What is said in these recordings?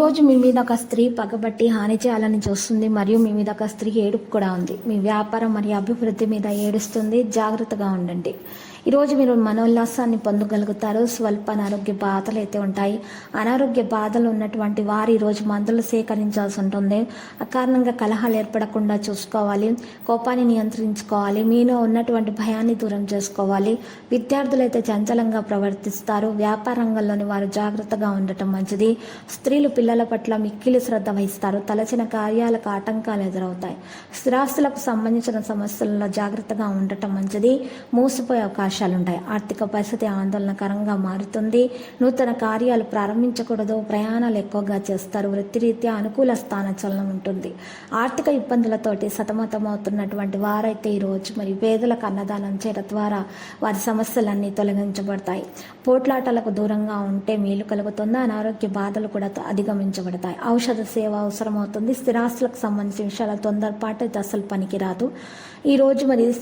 రోజు మీ మీద ఒక స్త్రీ పగబట్టి హాని చేయాలని చూస్తుంది మరియు మీ మీద ఒక స్త్రీ ఏడుపు కూడా ఉంది. మీ వ్యాపారం మరియు అభివృద్ధి మీద ఏడుస్తుంది. జాగ్రత్తగా ఉండండి. ఈరోజు మీరు మనోల్లాసాన్ని పొందగలుగుతారు. స్వల్ప అనారోగ్య బాధలు అయితే ఉంటాయి. అనారోగ్య బాధలు ఉన్నటువంటి వారు ఈరోజు మందులు సేకరించాల్సి ఉంటుంది. అకారణంగా కలహాలు ఏర్పడకుండా చూసుకోవాలి. కోపాన్ని నియంత్రించుకోవాలి. మీలో ఉన్నటువంటి భయాన్ని దూరం చేసుకోవాలి. విద్యార్థులు అయితే చంచలంగా ప్రవర్తిస్తారు. వ్యాపార రంగంలోని వారు జాగ్రత్తగా ఉండటం మంచిది. స్త్రీలు పిల్లల పట్ల మిక్కిలి శ్రద్ధ వహిస్తారు. తలచిన కార్యాలకు ఆటంకాలు ఎదురవుతాయి. స్థిరాస్తులకు సంబంధించిన సమస్యలలో జాగ్రత్తగా ఉండటం మంచిది. మూసిపోయే అవకాశం ఉంటాయి ఆర్థిక పరిస్థితి ఆందోళనకరంగా మారుతుంది. నూతన కార్యాలు ప్రారంభించకూడదు. ప్రయాణాలు ఎక్కువగా చేస్తారు. వృత్తిరీత్యా అనుకూల స్థాన చలనం ఉంటుంది. ఆర్థిక ఇబ్బందులతోటి సతమతమవుతున్నటువంటి వారైతే ఈరోజు మరి పేదలకు అన్నదానం చేయడం ద్వారా వారి సమస్యలన్నీ తొలగించబడతాయి. పోట్లాటలకు దూరంగా ఉంటే మేలు కలుగుతుంది. అనారోగ్య బాధలు కూడా అధిగమించబడతాయి. ఔషధ సేవ అవసరమవుతుంది. స్థిరాస్తులకు సంబంధించిన విషయాల తొందరపాటు అసలు పనికిరాదు. ఈ రోజు మరి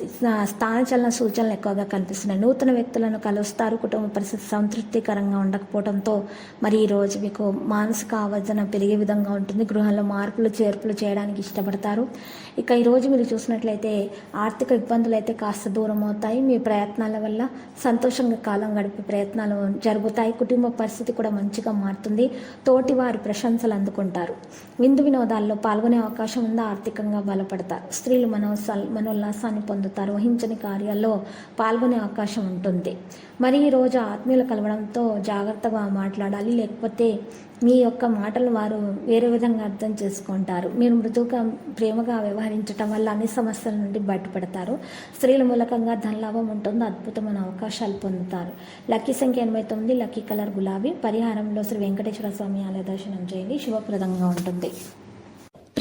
స్థానచలన సూచనలు ఎక్కువగా కనిపిస్తున్నాయి నూతన వ్యక్తులను కలుస్తారు. కుటుంబ పరిస్థితి సంతృప్తికరంగా ఉండకపోవడంతో మరి ఈ రోజు మీకు మానసిక ఆవర్జన పెరిగే విధంగా ఉంటుంది. గృహంలో మార్పులు చేర్పులు చేయడానికి ఇష్టపడతారు. ఇక ఈరోజు మీరు చూసినట్లయితే ఆర్థిక ఇబ్బందులు అయితే కాస్త దూరం అవుతాయి. మీ ప్రయత్నాల వల్ల సంతోషంగా కాలం గడిపే ప్రయత్నాలు జరుగుతాయి. కుటుంబ పరిస్థితి కూడా మంచిగా మారుతుంది. తోటి వారు ప్రశంసలు అందుకుంటారు. విందు వినోదాల్లో పాల్గొనే అవకాశం ఉందా? ఆర్థికంగా బలపడతారు. స్త్రీలు మనోస మనోల్లాసాన్ని పొందుతారు. ఊహించని కార్యాల్లో పాల్గొనే అవకాశం ఉంటుంది. మరి ఈ రోజు ఆత్మీయులు కలవడంతో జాగ్రత్తగా మాట్లాడాలి లేకపోతే మీ యొక్క మాటలు వారు వేరే విధంగా అర్థం చేసుకుంటారు. మీరు మృదువుగా ప్రేమగా వ్యవహరించటం వల్ల అన్ని సమస్యల నుండి బయటపడతారు. స్త్రీల మూలకంగా ధనలాభం ఉంటుంది అద్భుతమైన అవకాశాలు పొందుతారు. లక్కీ సంఖ్య ఎనభై తొమ్మిది లక్కీ కలర్ గులాబీ. పరిహారంలో శ్రీ వెంకటేశ్వర స్వామి ఆలయ దర్శనం చేయండి శుభప్రదంగా ఉంటుంది.